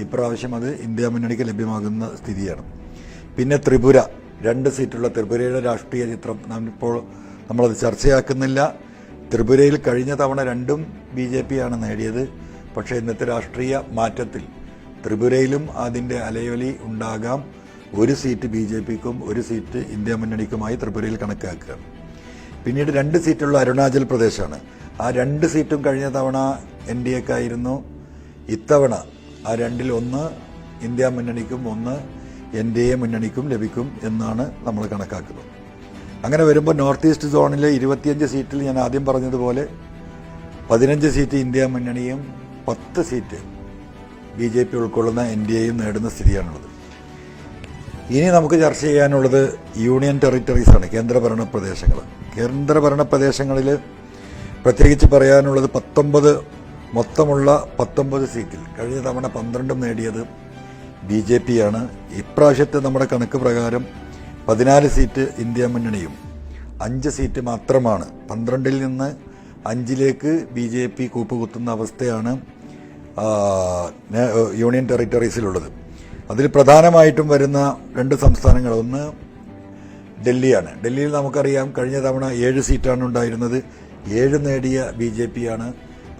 S1: ഇപ്രാവശ്യം അത് ഇന്ത്യ മുന്നണിക്ക് ലഭ്യമാകുന്ന സ്ഥിതിയാണ് പിന്നെ ത്രിപുര രണ്ട് സീറ്റുള്ള ത്രിപുരയുടെ രാഷ്ട്രീയ ചിത്രം നാം ഇപ്പോൾ നമ്മളത് ചർച്ചയാക്കുന്നില്ല ത്രിപുരയിൽ കഴിഞ്ഞ തവണ രണ്ടും ബി ജെ ആണ് നേടിയത് പക്ഷേ ഇന്നത്തെ രാഷ്ട്രീയ മാറ്റത്തിൽ ത്രിപുരയിലും അതിൻ്റെ അലയൊലി ഉണ്ടാകാം ഒരു സീറ്റ് ബി ജെ പിക്കും ഒരു സീറ്റ് ഇന്ത്യ മുന്നണിക്കുമായി ത്രിപുരയിൽ കണക്കാക്കുക പിന്നീട് രണ്ട് സീറ്റുള്ള അരുണാചൽ പ്രദേശാണ് ആ രണ്ട് സീറ്റും കഴിഞ്ഞ തവണ എൻ ഡി ആയിരുന്നു ഇത്തവണ ആ രണ്ടിൽ ഒന്ന് ഇന്ത്യ മുന്നണിക്കും ഒന്ന് എൻ ഡി എ മുന്നണിക്കും ലഭിക്കും എന്നാണ് നമ്മൾ കണക്കാക്കുന്നത് അങ്ങനെ വരുമ്പോൾ നോർത്ത് ഈസ്റ്റ് സോണിലെ ഇരുപത്തിയഞ്ച് സീറ്റിൽ ഞാൻ ആദ്യം പറഞ്ഞതുപോലെ പതിനഞ്ച് സീറ്റ് ഇന്ത്യ മുന്നണിയും പത്ത് സീറ്റ് ബി ജെ പി ഉൾക്കൊള്ളുന്ന എൻ ഡി എയും നേടുന്ന സ്ഥിതിയാണുള്ളത് ഇനി നമുക്ക് ചർച്ച ചെയ്യാനുള്ളത് യൂണിയൻ ടെറിറ്ററീസാണ് കേന്ദ്രഭരണ പ്രദേശങ്ങൾ കേന്ദ്രഭരണ പ്രദേശങ്ങളിൽ പ്രത്യേകിച്ച് പറയാനുള്ളത് പത്തൊമ്പത് മൊത്തമുള്ള പത്തൊമ്പത് സീറ്റിൽ കഴിഞ്ഞ തവണ പന്ത്രണ്ടും നേടിയത് ബി ജെ പിയാണ് ഇപ്രാവശ്യത്തെ നമ്മുടെ കണക്ക് പ്രകാരം പതിനാല് സീറ്റ് ഇന്ത്യ മുന്നണിയും അഞ്ച് സീറ്റ് മാത്രമാണ് പന്ത്രണ്ടിൽ നിന്ന് അഞ്ചിലേക്ക് ബി ജെ പി കൂപ്പുകുത്തുന്ന അവസ്ഥയാണ് യൂണിയൻ ടെറിറ്ററീസിലുള്ളത് അതിൽ പ്രധാനമായിട്ടും വരുന്ന രണ്ട് സംസ്ഥാനങ്ങൾ ഒന്ന് ഡൽഹിയാണ് ഡൽഹിയിൽ നമുക്കറിയാം കഴിഞ്ഞ തവണ ഏഴ് സീറ്റാണ് ഉണ്ടായിരുന്നത് ഏഴ് നേടിയ ബി ജെ ആണ്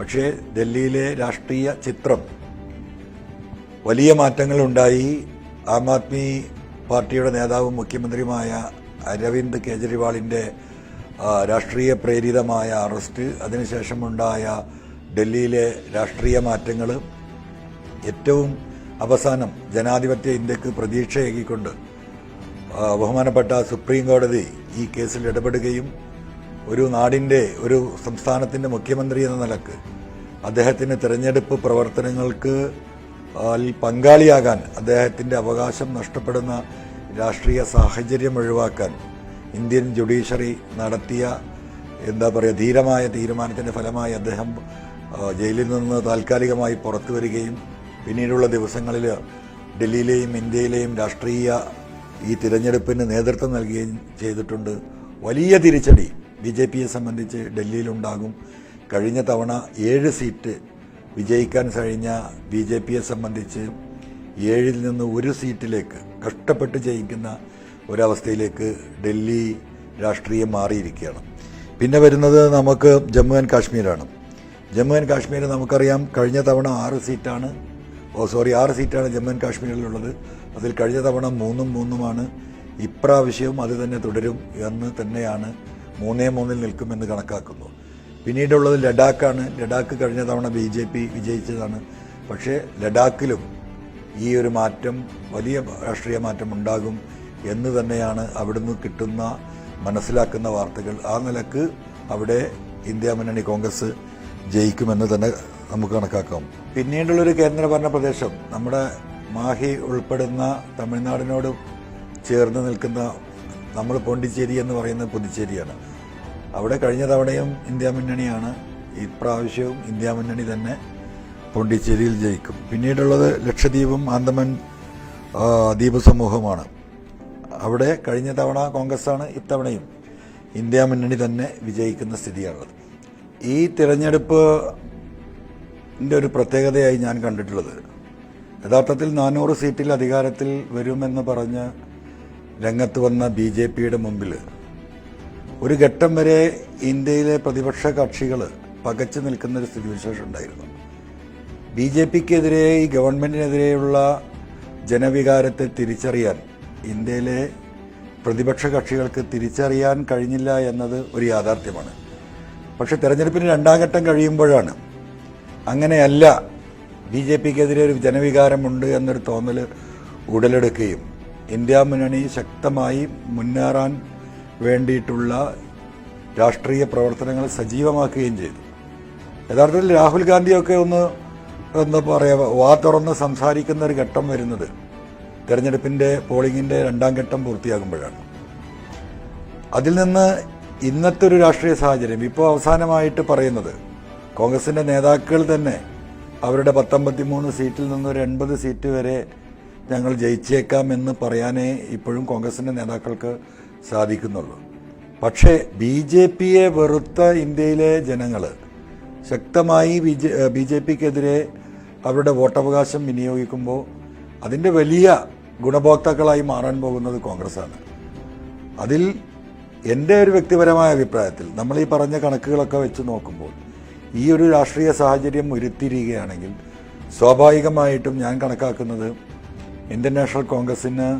S1: പക്ഷേ ഡൽഹിയിലെ രാഷ്ട്രീയ ചിത്രം വലിയ മാറ്റങ്ങളുണ്ടായി ആം ആദ്മി പാർട്ടിയുടെ നേതാവും മുഖ്യമന്ത്രിയുമായ അരവിന്ദ് കെജ്രിവാളിൻ്റെ രാഷ്ട്രീയ പ്രേരിതമായ അറസ്റ്റ് അതിനുശേഷമുണ്ടായ ഡൽഹിയിലെ രാഷ്ട്രീയ മാറ്റങ്ങൾ ഏറ്റവും അവസാനം ജനാധിപത്യ ഇന്ത്യക്ക് പ്രതീക്ഷയേകിക്കൊണ്ട് ബഹുമാനപ്പെട്ട സുപ്രീം കോടതി ഈ കേസിൽ ഇടപെടുകയും ഒരു നാടിൻ്റെ ഒരു സംസ്ഥാനത്തിൻ്റെ മുഖ്യമന്ത്രി എന്ന നിലക്ക് അദ്ദേഹത്തിൻ്റെ തിരഞ്ഞെടുപ്പ് പ്രവർത്തനങ്ങൾക്ക് പങ്കാളിയാകാൻ അദ്ദേഹത്തിൻ്റെ അവകാശം നഷ്ടപ്പെടുന്ന രാഷ്ട്രീയ സാഹചര്യം ഒഴിവാക്കാൻ ഇന്ത്യൻ ജുഡീഷ്യറി നടത്തിയ എന്താ പറയുക ധീരമായ തീരുമാനത്തിൻ്റെ ഫലമായി അദ്ദേഹം ജയിലിൽ നിന്ന് താൽക്കാലികമായി പുറത്തു വരികയും പിന്നീടുള്ള ദിവസങ്ങളിൽ ഡൽഹിയിലെയും ഇന്ത്യയിലെയും രാഷ്ട്രീയ ഈ തിരഞ്ഞെടുപ്പിന് നേതൃത്വം നൽകുകയും ചെയ്തിട്ടുണ്ട് വലിയ തിരിച്ചടി ബി ജെ പിയെ സംബന്ധിച്ച് ഡൽഹിയിലുണ്ടാകും കഴിഞ്ഞ തവണ ഏഴ് സീറ്റ് വിജയിക്കാൻ കഴിഞ്ഞ ബി ജെ പിയെ സംബന്ധിച്ച് ഏഴിൽ നിന്ന് ഒരു സീറ്റിലേക്ക് കഷ്ടപ്പെട്ട് ജയിക്കുന്ന ഒരവസ്ഥയിലേക്ക് ഡൽഹി രാഷ്ട്രീയം മാറിയിരിക്കുകയാണ് പിന്നെ വരുന്നത് നമുക്ക് ജമ്മു ആൻഡ് കാശ്മീരാണ് ജമ്മു ആൻഡ് കാശ്മീർ നമുക്കറിയാം കഴിഞ്ഞ തവണ ആറ് സീറ്റാണ് ഓ സോറി ആറ് സീറ്റാണ് ജമ്മു ആൻഡ് കാശ്മീരിലുള്ളത് അതിൽ കഴിഞ്ഞ തവണ മൂന്നും മൂന്നുമാണ് ഇപ്രാവശ്യവും അത് തന്നെ തുടരും എന്ന് തന്നെയാണ് മൂന്നേ മൂന്നിൽ നിൽക്കുമെന്ന് കണക്കാക്കുന്നത് പിന്നീടുള്ളത് ലഡാക്കാണ് ലഡാക്ക് കഴിഞ്ഞ തവണ ബി ജെ പി വിജയിച്ചതാണ് പക്ഷേ ലഡാക്കിലും ഈ ഒരു മാറ്റം വലിയ രാഷ്ട്രീയ മാറ്റം ഉണ്ടാകും എന്ന് തന്നെയാണ് അവിടുന്ന് കിട്ടുന്ന മനസ്സിലാക്കുന്ന വാർത്തകൾ ആ നിലക്ക് അവിടെ ഇന്ത്യ മുന്നണി കോൺഗ്രസ് ജയിക്കുമെന്ന് തന്നെ നമുക്ക് കണക്കാക്കാം പിന്നീടുള്ളൊരു കേന്ദ്രഭരണ പ്രദേശം നമ്മുടെ മാഹി ഉൾപ്പെടുന്ന തമിഴ്നാടിനോട് ചേർന്ന് നിൽക്കുന്ന നമ്മൾ പോണ്ടിച്ചേരി എന്ന് പറയുന്ന പുതുച്ചേരിയാണ് അവിടെ കഴിഞ്ഞ തവണയും ഇന്ത്യ മുന്നണിയാണ് ഇപ്രാവശ്യവും ഇന്ത്യ മുന്നണി തന്നെ പോണ്ടിച്ചേരിയിൽ ജയിക്കും പിന്നീടുള്ളത് ലക്ഷദ്വീപും ആന്തമൻ സമൂഹമാണ് അവിടെ കഴിഞ്ഞ തവണ കോൺഗ്രസ്സാണ് ഇത്തവണയും ഇന്ത്യ മുന്നണി തന്നെ വിജയിക്കുന്ന സ്ഥിതിയാണുള്ളത് ഈ തിരഞ്ഞെടുപ്പ് ഒരു പ്രത്യേകതയായി ഞാൻ കണ്ടിട്ടുള്ളത് യഥാർത്ഥത്തിൽ നാനൂറ് സീറ്റിൽ അധികാരത്തിൽ വരുമെന്ന് പറഞ്ഞ് രംഗത്ത് വന്ന ബി ജെ പിയുടെ മുമ്പിൽ ഒരു ഘട്ടം വരെ ഇന്ത്യയിലെ പ്രതിപക്ഷ കക്ഷികൾ പകച്ചു സ്ഥിതി വിശേഷം ഉണ്ടായിരുന്നു ബി ജെ പിക്കെതിരെ ഈ ഗവൺമെൻറ്റിനെതിരെയുള്ള ജനവികാരത്തെ തിരിച്ചറിയാൻ ഇന്ത്യയിലെ പ്രതിപക്ഷ കക്ഷികൾക്ക് തിരിച്ചറിയാൻ കഴിഞ്ഞില്ല എന്നത് ഒരു യാഥാർത്ഥ്യമാണ് പക്ഷെ തെരഞ്ഞെടുപ്പിന് രണ്ടാം ഘട്ടം കഴിയുമ്പോഴാണ് അങ്ങനെയല്ല ബി ജെ പിക്കെതിരെ ഒരു ജനവികാരമുണ്ട് എന്നൊരു തോന്നൽ ഉടലെടുക്കുകയും ഇന്ത്യ മുന്നണി ശക്തമായി മുന്നേറാൻ വേണ്ടിയിട്ടുള്ള രാഷ്ട്രീയ പ്രവർത്തനങ്ങൾ സജീവമാക്കുകയും ചെയ്തു യഥാർത്ഥത്തിൽ രാഹുൽ ഗാന്ധിയൊക്കെ ഒന്ന് എന്താ പറയുക വാ തുറന്ന് സംസാരിക്കുന്ന ഒരു ഘട്ടം വരുന്നത് തെരഞ്ഞെടുപ്പിൻ്റെ പോളിംഗിന്റെ രണ്ടാം ഘട്ടം പൂർത്തിയാകുമ്പോഴാണ് അതിൽ നിന്ന് ഇന്നത്തെ ഒരു രാഷ്ട്രീയ സാഹചര്യം ഇപ്പോൾ അവസാനമായിട്ട് പറയുന്നത് കോൺഗ്രസിൻ്റെ നേതാക്കൾ തന്നെ അവരുടെ പത്തമ്പത്തിമൂന്ന് സീറ്റിൽ നിന്ന് ഒരു എൺപത് സീറ്റ് വരെ ഞങ്ങൾ ജയിച്ചേക്കാം എന്ന് പറയാനേ ഇപ്പോഴും കോൺഗ്രസിൻ്റെ നേതാക്കൾക്ക് സാധിക്കുന്നുള്ളൂ പക്ഷേ ബി ജെ പിയെ വെറുത്ത ഇന്ത്യയിലെ ജനങ്ങൾ ശക്തമായി ബി ജെ ബി ജെ പിക്കെതിരെ അവരുടെ വോട്ടവകാശം വിനിയോഗിക്കുമ്പോൾ അതിൻ്റെ വലിയ ഗുണഭോക്താക്കളായി മാറാൻ പോകുന്നത് കോൺഗ്രസ്സാണ് അതിൽ എൻ്റെ ഒരു വ്യക്തിപരമായ അഭിപ്രായത്തിൽ നമ്മൾ ഈ പറഞ്ഞ കണക്കുകളൊക്കെ വെച്ച് നോക്കുമ്പോൾ ഈ ഒരു രാഷ്ട്രീയ സാഹചര്യം ഉരുത്തിരിയുകയാണെങ്കിൽ സ്വാഭാവികമായിട്ടും ഞാൻ കണക്കാക്കുന്നത് ഇന്ത്യൻ നാഷണൽ കോൺഗ്രസ്സിന്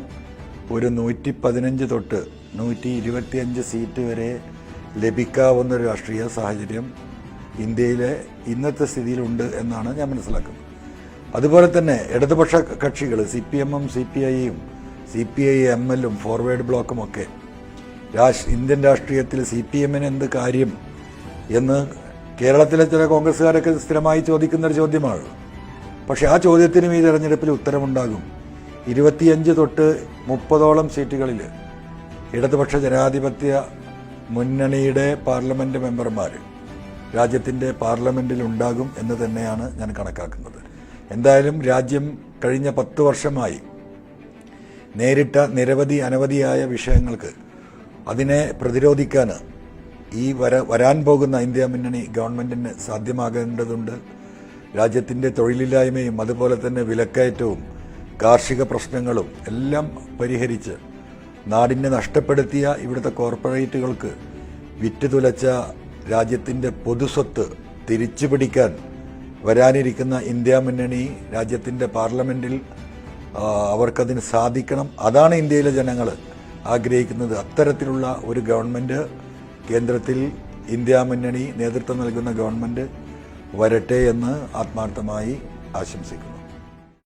S1: ഒരു നൂറ്റി പതിനഞ്ച് തൊട്ട് നൂറ്റി ഇരുപത്തിയഞ്ച് സീറ്റ് വരെ ലഭിക്കാവുന്ന ഒരു രാഷ്ട്രീയ സാഹചര്യം ഇന്ത്യയിലെ ഇന്നത്തെ സ്ഥിതിയിലുണ്ട് എന്നാണ് ഞാൻ മനസ്സിലാക്കുന്നത് അതുപോലെ തന്നെ ഇടതുപക്ഷ കക്ഷികൾ സി പി എമ്മും സി പി ഐയും സി പി ഐ എം എല്ലും ഫോർവേഡ് ബ്ലോക്കും ഒക്കെ രാഷ് ഇന്ത്യൻ രാഷ്ട്രീയത്തിൽ സി പി എമ്മിന് എന്ത് കാര്യം എന്ന് കേരളത്തിലെ ചില കോൺഗ്രസ്സുകാരൊക്കെ സ്ഥിരമായി ചോദിക്കുന്ന ഒരു ചോദ്യമാണ് പക്ഷെ ആ ചോദ്യത്തിനും ഈ തെരഞ്ഞെടുപ്പിൽ ഉത്തരമുണ്ടാകും ഇരുപത്തിയഞ്ച് തൊട്ട് മുപ്പതോളം സീറ്റുകളിൽ ഇടതുപക്ഷ ജനാധിപത്യ മുന്നണിയുടെ പാർലമെന്റ് മെമ്പർമാർ രാജ്യത്തിന്റെ പാർലമെന്റിൽ ഉണ്ടാകും എന്ന് തന്നെയാണ് ഞാൻ കണക്കാക്കുന്നത് എന്തായാലും രാജ്യം കഴിഞ്ഞ പത്തു വർഷമായി നേരിട്ട നിരവധി അനവധിയായ വിഷയങ്ങൾക്ക് അതിനെ പ്രതിരോധിക്കാൻ ഈ വര വരാൻ പോകുന്ന ഇന്ത്യ മുന്നണി ഗവൺമെന്റിന് സാധ്യമാകേണ്ടതുണ്ട് രാജ്യത്തിന്റെ തൊഴിലില്ലായ്മയും അതുപോലെ തന്നെ വിലക്കയറ്റവും കാർഷിക പ്രശ്നങ്ങളും എല്ലാം പരിഹരിച്ച് നാടിനെ നഷ്ടപ്പെടുത്തിയ ഇവിടുത്തെ കോർപ്പറേറ്റുകൾക്ക് വിറ്റുതുലച്ച രാജ്യത്തിൻ്റെ പൊതുസ്വത്ത് തിരിച്ചു പിടിക്കാൻ വരാനിരിക്കുന്ന ഇന്ത്യ മുന്നണി രാജ്യത്തിൻ്റെ പാർലമെൻറ്റിൽ അവർക്കതിന് സാധിക്കണം അതാണ് ഇന്ത്യയിലെ ജനങ്ങൾ ആഗ്രഹിക്കുന്നത് അത്തരത്തിലുള്ള ഒരു ഗവൺമെൻറ് കേന്ദ്രത്തിൽ ഇന്ത്യ മുന്നണി നേതൃത്വം നൽകുന്ന ഗവൺമെൻറ് വരട്ടെ എന്ന് ആത്മാർത്ഥമായി ആശംസിക്കുന്നു